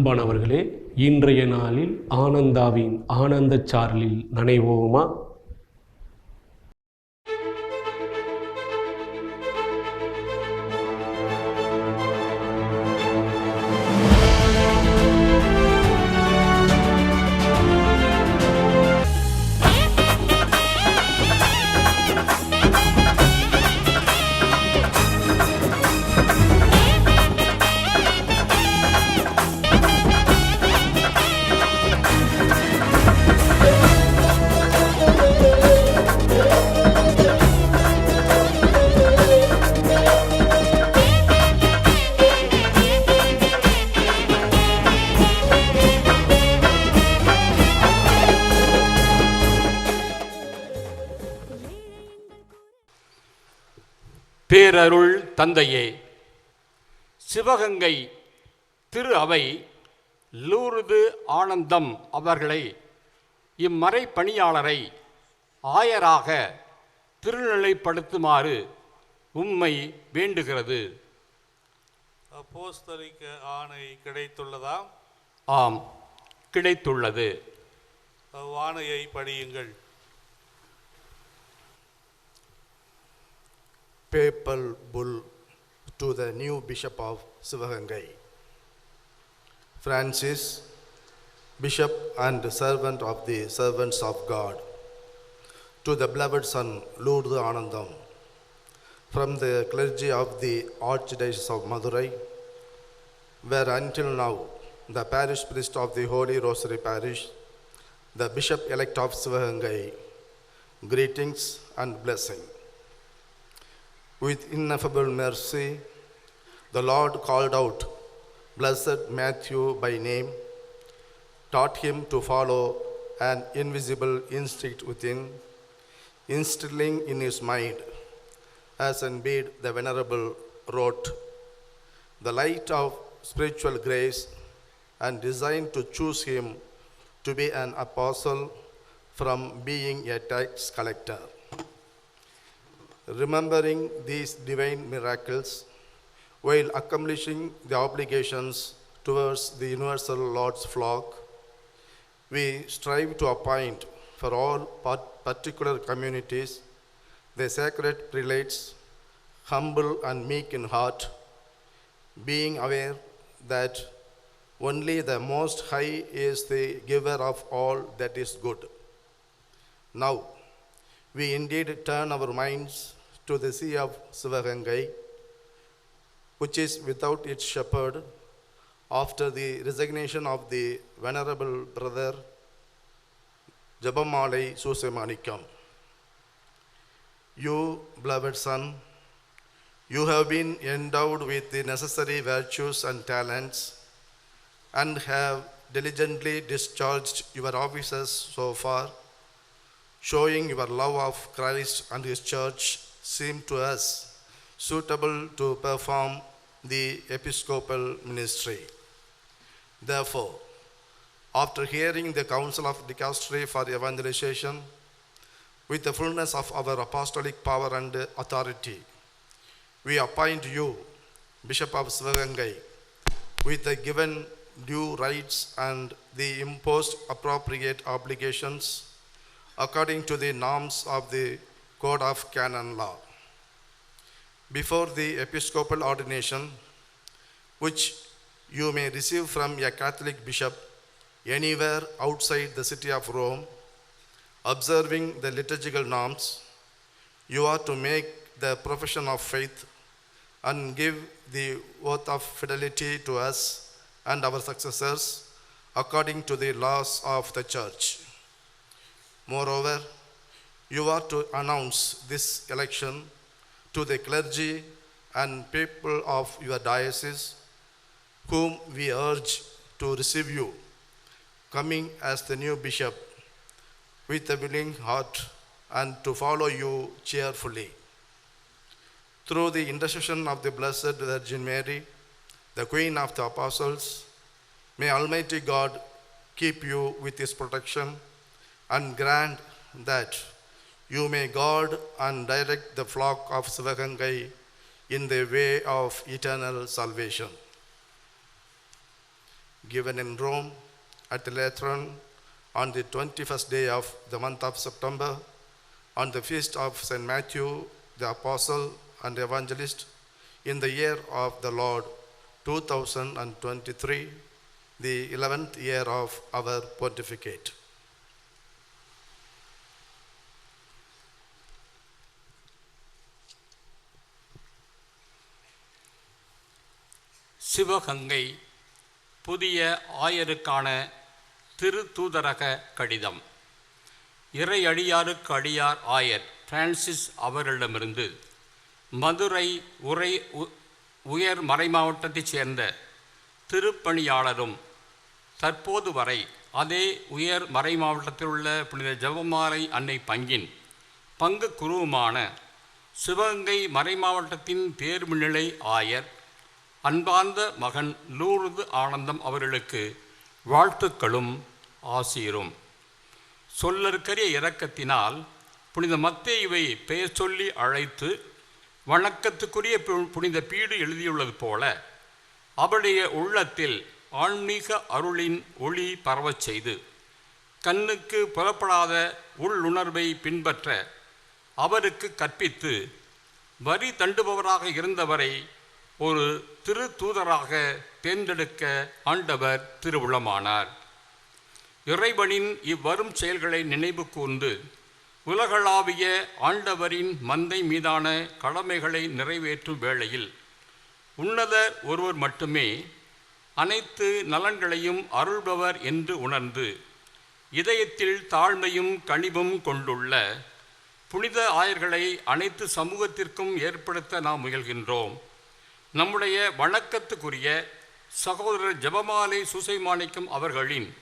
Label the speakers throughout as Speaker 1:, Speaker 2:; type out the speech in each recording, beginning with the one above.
Speaker 1: அன்பானவர்களே இன்றைய நாளில் ஆனந்தாவின் ஆனந்த சார்லில் நனைவோமா?
Speaker 2: பேரருள் தந்தையே. சிவகங்கை திரு அவை லூர்து ஆனந்தம் அவர்களை இம்மறை பணியாளரை ஆயராக திருநிலைப்படுத்துமாறு உம்மை வேண்டுகிறது.
Speaker 3: அப்போஸ்தலிக்க ஆணை கிடைத்துள்ளதா?
Speaker 2: ஆம் கிடைத்துள்ளது.
Speaker 3: அவ்வாணையை படியுங்கள்.
Speaker 4: Papal bull to the new Bishop of Sivagangai. Francis, Bishop and servant of the servants of God, to the beloved son Lourdes Anandam, from the clergy of the Archdiocese of Madurai, where until now the parish priest of the Holy Rosary Parish, the Bishop elect of Sivagangai, greetings and blessing. With ineffable mercy, the Lord called out blessed Matthew by name, taught him to follow an invisible instinct within, instilling in his mind, as indeed the Venerable wrote, the light of spiritual grace and designed to choose him to be an apostle from being a tax collector. Remembering these divine miracles while accomplishing the obligations towards the universal Lord's flock, we strive to appoint for all particular communities the sacred prelates, humble and meek in heart, being aware that only the Most High is the giver of all that is good. Now, we indeed turn our minds to the sea of Sivagangai, which is without its shepherd after the resignation of the venerable brother Jabamalai Susemanikam. You, beloved son, you have been endowed with the necessary virtues and talents and have diligently discharged your offices so far showing your love of Christ and His church seemed to us suitable to perform the episcopal ministry. Therefore, after hearing the Council of dicastery for evangelization, with the fullness of our apostolic power and authority, we appoint you, Bishop of Sivagangai, with the given due rights and the imposed appropriate obligations according to the norms of the Code of Canon Law. Before the episcopal ordination, which you may receive from a Catholic bishop anywhere outside the city of Rome, observing the liturgical norms, you are to make the profession of faith and give the oath of fidelity to us and our successors according to the laws of the church. Moreover, you are to announce this election to the clergy and people of your diocese, whom we urge to receive you, coming as the new bishop with a willing heart and to follow you cheerfully. Through the intercession of the Blessed Virgin Mary, the Queen of the Apostles, may Almighty God keep you with His protection and grant that you may guard and direct the flock of Sivagangai in the way of eternal salvation. given in Rome at the Lateran on the 21st day of the month of September, on the feast of St. Matthew, the apostle and evangelist, in the year of the Lord 2023, the 11th year of our pontificate.
Speaker 2: Sivaganga புதிய ஆயருக்கான திருத்தூதரக கடிதம். இறை அடியாருக்கு அடியார் ஆயர் Francis அவர்களிடமிருந்து மதுரை உரை உ- உயர் மறைமாவட்டத்தைச் சேர்ந்த திருப்பணியாளரும் தற்போது வரை அதே உயர் மறைமாவட்டத்தில் உள்ள புனித ஜெபமாலை அன்னை பங்கின் பங்கு குருவுமான சிவகங்கை மறைமாவட்டத்தின் தேர்வுநிலை ஆயர் அன்பார்ந்த மகன் லூர்து ஆனந்தம் அவர்களுக்கு வாழ்த்துக்களும் ஆசீரும். சொல்லற்கரிய இரக்கத்தினால் புனித மத்தேயுவை பெயர் சொல்லி அழைத்து வணக்கத்துக்குரிய பு- புனித பீடு எழுதியுள்ளது போல அவருடைய உள்ளத்தில் ஆன்மீக அருளின் ஒளி பரவச் செய்து கண்ணுக்கு புலப்படாத உள்ளுணர்வை பின்பற்ற அவருக்கு கற்பித்து வரி தண்டுபவராக இருந்தவரை ஒரு திரு தூதராக தேர்ந்தெடுக்க ஆண்டவர் திருவுளமானார் இறைவனின் இவ்வரும் செயல்களை நினைவு கூர்ந்து உலகளாவிய ஆண்டவரின் மந்தை மீதான கடமைகளை நிறைவேற்றும் வேளையில் உன்னதர் ஒருவர் மட்டுமே அனைத்து நலன்களையும் அருள்பவர் என்று உணர்ந்து இதயத்தில் தாழ்மையும் கனிவும் கொண்டுள்ள புனித ஆயர்களை அனைத்து சமூகத்திற்கும் ஏற்படுத்த நாம் முயல்கின்றோம். நம்முடைய வணக்கத்துக்குரிய சகோதரர் ஜெபமாலை சுசைமாணிக்கம் அவர்களின்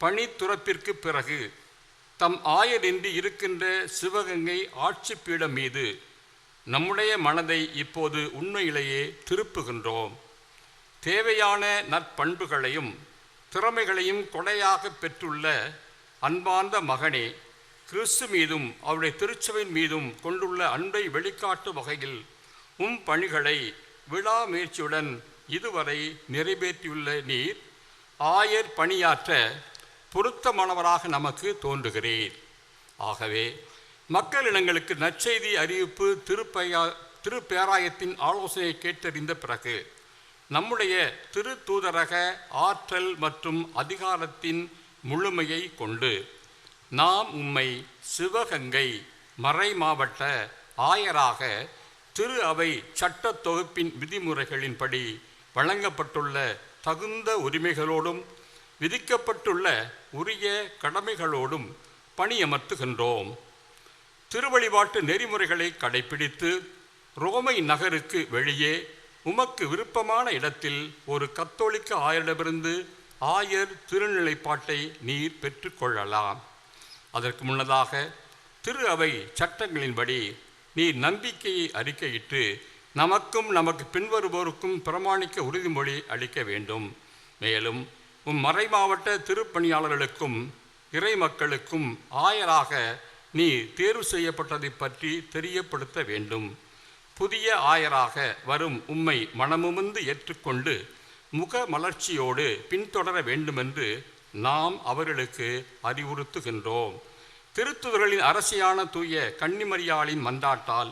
Speaker 2: பணித்துறப்பிற்கு பிறகு தம் ஆயரின்றி இருக்கின்ற சிவகங்கை ஆட்சி பீடம் மீது நம்முடைய மனதை இப்போது உண்மையிலேயே திருப்புகின்றோம். தேவையான நற்பண்புகளையும் திறமைகளையும் கொடையாக பெற்றுள்ள அன்பார்ந்த மகனே கிறிஸ்து மீதும் அவருடைய திருச்சபையின் மீதும் கொண்டுள்ள அன்பை வெளிக்காட்டும் வகையில் உம் பணிகளை விடாமுயற்சியுடன் இதுவரை நிறைவேற்றியுள்ள நீர் ஆயர் பணியாற்ற பொருத்தமானவராக நமக்கு தோன்றுகிறீர். ஆகவே மக்களிடங்களுக்கு நற்செய்தி அறிவிப்பு திருப்பயா திருப்பேராயத்தின் ஆலோசனையை கேட்டறிந்த பிறகு நம்முடைய திரு தூதரக ஆற்றல் மற்றும் அதிகாரத்தின் முழுமையை கொண்டு நாம் உம்மை சிவகங்கை மறை மாவட்ட ஆயராக திரு அவை சட்ட தொகுப்பின் விதிமுறைகளின்படி வழங்கப்பட்டுள்ள தகுந்த உரிமைகளோடும் விதிக்கப்பட்டுள்ள உரிய கடமைகளோடும் பணியமர்த்துகின்றோம். திருவழிபாட்டு நெறிமுறைகளை கடைப்பிடித்து ரோமை நகருக்கு வெளியே உமக்கு விருப்பமான இடத்தில் ஒரு கத்தோலிக்க ஆயரிடமிருந்து ஆயர் திருநிலைப்பாட்டை நீர் பெற்றுக்கொள்ளலாம். அதற்கு முன்னதாக திரு அவை சட்டங்களின்படி நீ நம்பிக்கையை அறிக்கையிட்டு நமக்கும் நமக்கு பின்வருவோருக்கும் பிரமாணிக்க உறுதிமொழி அளிக்க வேண்டும். மேலும் உம் மறைமாவட்ட திருப்பணியாளர்களுக்கும் இறை மக்களுக்கும் ஆயராக நீ தேர்வு செய்யப்பட்டதை பற்றி தெரியப்படுத்த வேண்டும். புதிய ஆயராக வரும் உம்மை மனமுமிந்து ஏற்றுக்கொண்டு முக மலர்ச்சியோடு பின்தொடர வேண்டுமென்று நாம் அவர்களுக்கு அறிவுறுத்துகின்றோம். திருத்துதர்களின் அரசியான தூய கன்னிமரியாளின் மந்தாட்டால்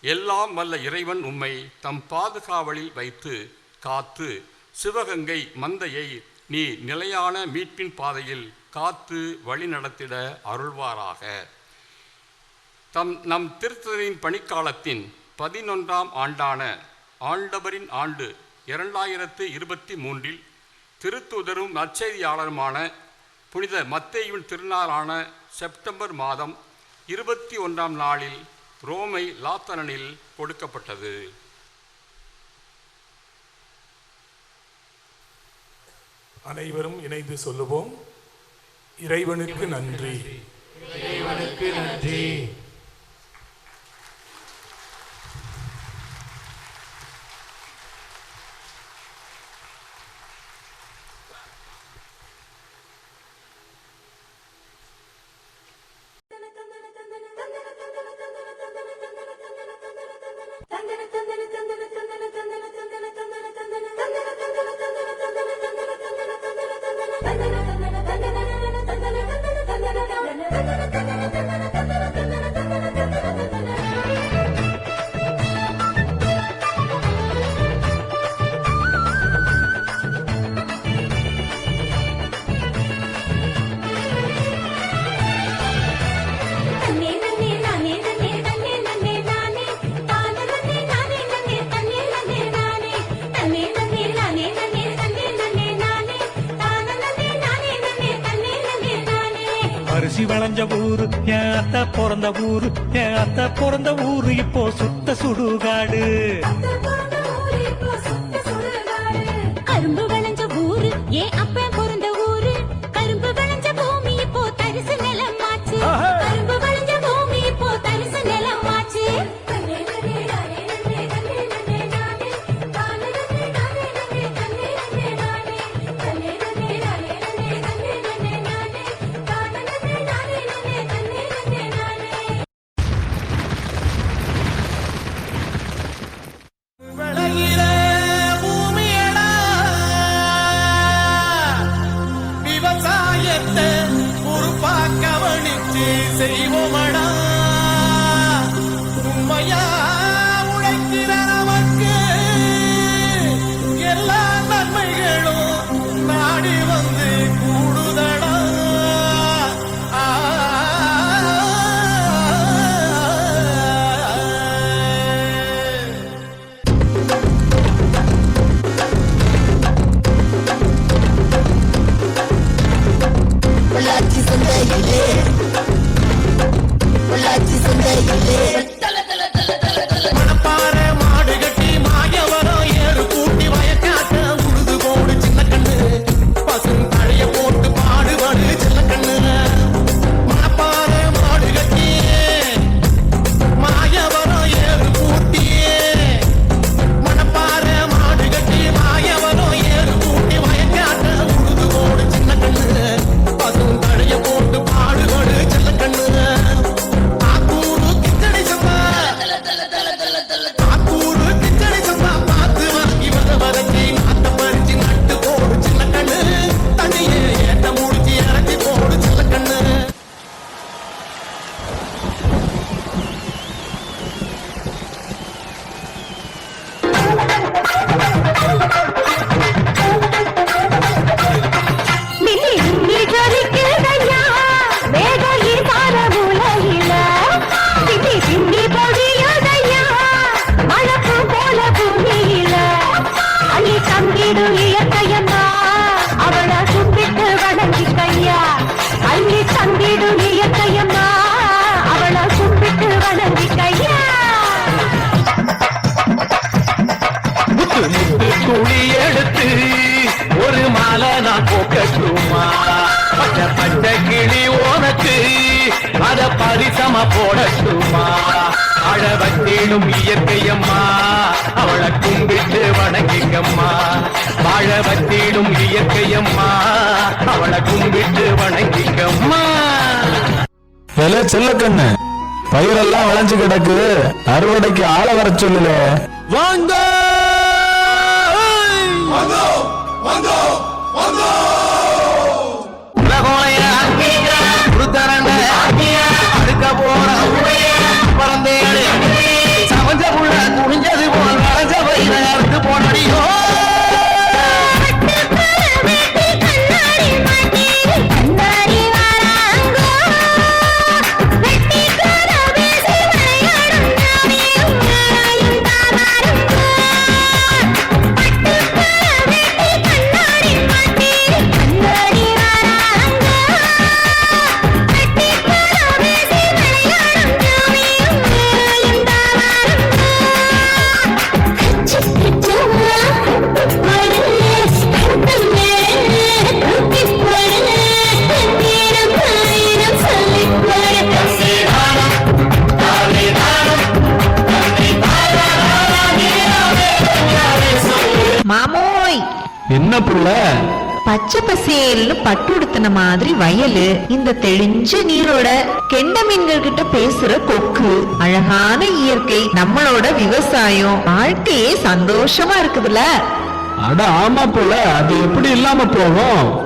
Speaker 2: எல்லாம் வல்ல இறைவன் உம்மை தம் பாதுகாவலில் வைத்து காத்து சிவகங்கை மந்தையை நீ நிலையான மீட்பின் பாதையில் காத்து வழிநடத்திட அருள்வாராக. தம் நம் திருத்தலின் பணிக்காலத்தின் பதினொன்றாம் ஆண்டான ஆண்டவரின் ஆண்டு இரண்டாயிரத்து இருபத்தி மூன்றில் திருத்துதரும் நற்செய்தியாளருமான புனித மத்தேயுவின் திருநாளான செப்டம்பர் மாதம் இருபத்தி ஒன்றாம் நாளில் ரோமை லாத்தரனில் கொடுக்கப்பட்டது.
Speaker 5: அனைவரும் இணைந்து சொல்லுவோம். இறைவனுக்கு நன்றி.
Speaker 6: இறைவனுக்கு நன்றி. அரிசி விளைஞ்ச ஊரு என் அத்த பிறந்த ஊரு என் அத்த பிறந்த ஊரு இப்போ சுத்த சுடுகாடு.
Speaker 7: சும்மா பச்சை பச்சை கிளி உனக்கு அத பரிசம போட சும்மா. அழ வச்சேனும் இயற்கையம்மா அவளை கும்பிட்டு வணங்கிக்கம்மா. வாழ வச்சேனும் இயற்கையம்மா அவளை கும்பிட்டு வணங்கிக்கம்மா.
Speaker 8: வில செல்ல கண்ணு. பயிரெல்லாம் விளைஞ்சு கிடக்கு. அறுவடைக்கு ஆள வர சொல்லல.
Speaker 7: வாங்க
Speaker 9: வந்தோம்! வந்தோம்! வந்தோம்! பட்டுடுத்தின மாதிரி வயலு இந்த தெளிஞ்ச நீரோட கெண்ட மீன்கள் கிட்ட பேசுற கொக்கு. அழகான இயற்கை நம்மளோட விவசாயம். வாழ்க்கையே சந்தோஷமா இருக்குதுல.
Speaker 8: அட ஆமா போல அது எப்படி இல்லாம போகும்?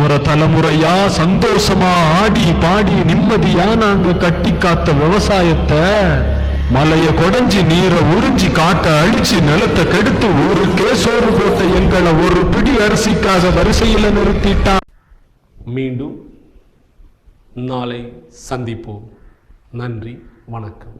Speaker 8: தலைமுறை தலைமுறையா சந்தோஷமா ஆடி பாடி நிம்மதியா நாங்க கட்டி காத்த விவசாயத்தை மலைய கொடைஞ்சி நீரை உறிஞ்சி காட்ட அழிச்சு நிலத்தை கெடுத்து ஒரு கேசோறு போட்ட எங்களை ஒரு பிடி அரிசிக்காக வரிசையில நிறுத்திட்டான்
Speaker 1: மீண்டும் நாளை சந்திப்போம். நன்றி வணக்கம்.